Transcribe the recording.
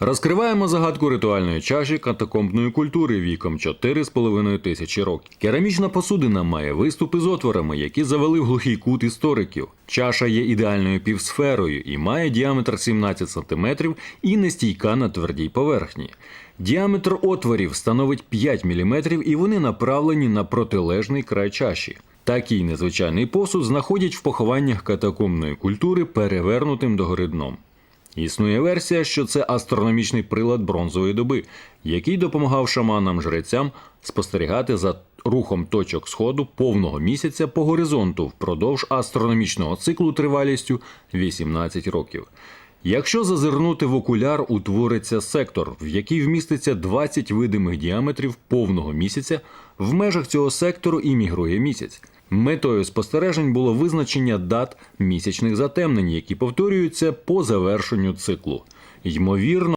Розкриваємо загадку ритуальної чаші катакомбної культури віком 4,5 тисячі років. Керамічна посудина має виступи з отворами, які завели в глухий кут істориків. Чаша є ідеальною півсферою і має діаметр 17 см і нестійка на твердій поверхні. Діаметр отворів становить 5 мм і вони направлені на протилежний край чаші. Такий незвичайний посуд знаходять в похованнях катакомбної культури перевернутим догори дном. Існує версія, що це астрономічний прилад бронзової доби, який допомагав шаманам-жрецям спостерігати за рухом точок сходу повного місяця по горизонту впродовж астрономічного циклу тривалістю 18 років. Якщо зазирнути в окуляр, утвориться сектор, в який вміститься 20 видимих діаметрів повного місяця. В межах цього сектору і мігрує місяць. Метою спостережень було визначення дат місячних затемнень, які повторюються по завершенню циклу. Ймовірно,